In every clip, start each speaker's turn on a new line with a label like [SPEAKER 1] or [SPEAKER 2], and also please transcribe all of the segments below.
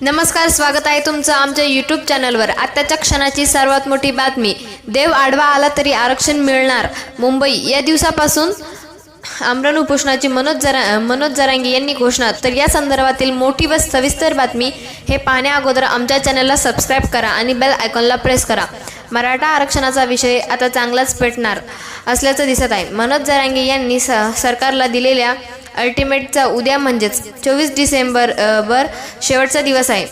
[SPEAKER 1] नमस्कार स्वागत आहे तुमचं आमच्या यूट्यूब चॅनलवर आत्ताच्या क्षणाची सर्वात मोठी बातमी देव आडवा आला तरी आरक्षण मिळणार. मुंबई या दिवसापासून आमरण उपोषणाची मनोज जरा मनोज जरांगी यांनी घोषणा. तर या संदर्भातील मोठी व सविस्तर बातमी हे पाहण्या अगोदर आमच्या चॅनलला सबस्क्राईब करा आणि बेल आयकॉनला प्रेस करा. मराठा आरक्षणाचा विषय आता चांगलाच पेटणार असल्याचं दिसत आहे. मनोज जरांगी यांनी स सरकारला दिलेल्या अल्टिमेटचा उद्या म्हणजेच चोवीस डिसेंबर वर शेवटचा दिवस आहे.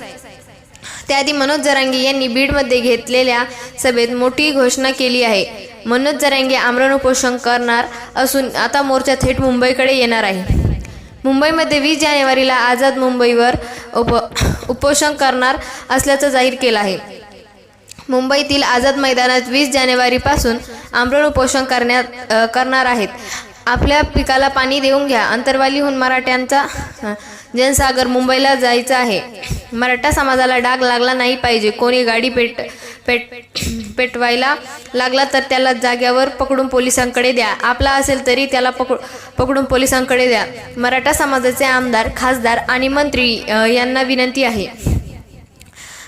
[SPEAKER 1] त्याआधी मनोज जरांगे यांनी बीडमध्ये घेतलेल्या सभेत मोठी घोषणा केली आहे. मनोज जरांगे आमरण उपोषण करणार असून आता मोर्चा थेट मुंबईकडे येणार आहे. मुंबईमध्ये वीस जानेवारीला आझाद मुंबईवर उप उपोषण करणार असल्याचं जाहीर केलं आहे. मुंबईतील आझाद मैदानात वीस जानेवारीपासून आमरण उपोषण करण्यात करणार आहेत. आपल्या पिकाला पाणी देऊन घ्या. अंतरवालीहून मराठ्यांचा जनसागर मुंबईला जायचं आहे. मराठा समाजाला डाग लागला नाही पाहिजे. कोणी गाडी पेट पेट पेटवायला लागला तर त्याला जाग्यावर पकडून पोलिसांकडे द्या. आपला असेल तरी त्याला पकड पकडून पोलिसांकडे द्या. मराठा समाजाचे आमदार खासदार आणि मंत्री यांना विनंती आहे.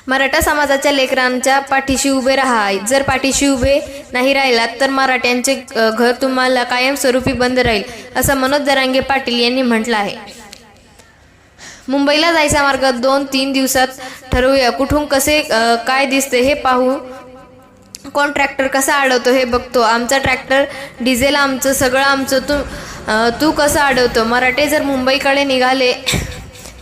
[SPEAKER 1] मराठा समाजाच्या लेकरांच्या पाठीशी उभे राहा. जर पाठीशी उभे नाही राहिलात तर मराठ्यांचे घर तुम्हाला कायमस्वरूपी बंद राहील असं मनोज दरांगे पाटील यांनी म्हटलं आहे. मुंबईला जायचा मार्ग दोन तीन दिवसात ठरवूया. कुठून कसे काय दिसते हे पाहू. कोण ट्रॅक्टर कसा अडवतो हे बघतो. आमचा ट्रॅक्टर डिझेल आमचं सगळं आमचं तू तू कसं अडवतो? मराठे जर मुंबईकडे निघाले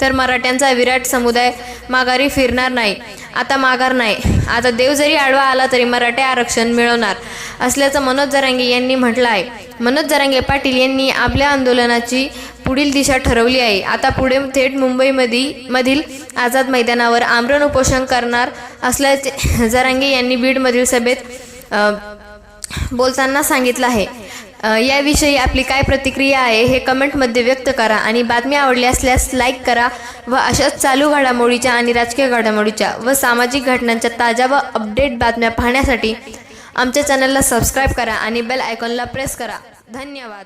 [SPEAKER 1] तर मराठ्यांचा विराट समुदाय माघारी फिरणार नाही. आता माघार नाही. आता देव जरी आडवा आला तरी मराठे आरक्षण मिळवणार असल्याचं मनोज जरांगे यांनी म्हटलं आहे मनोज जरांगे पाटील यांनी आपल्या आंदोलनाची पुढील दिशा ठरवली आहे. आता पुढे थेट मुंबईमध्ये मधील आझाद मैदानावर आमरण उपोषण करणार असल्याचे जरांगे यांनी बीडमधील सभेत बोलताना सांगितलं आहे. याविषयी आपली काय प्रतिक्रिया आहे हे कमेंटमध्ये व्यक्त करा आणि बातमी आवडली असल्यास लाईक करा व अशाच चालू घडामोडीच्या आणि राजकीय घडामोडीच्या व सामाजिक घटनांच्या ताज्या व अपडेट बातम्या पाहण्यासाठी आमच्या चॅनलला सबस्क्राईब करा आणि बेल आयकॉनला प्रेस करा. धन्यवाद.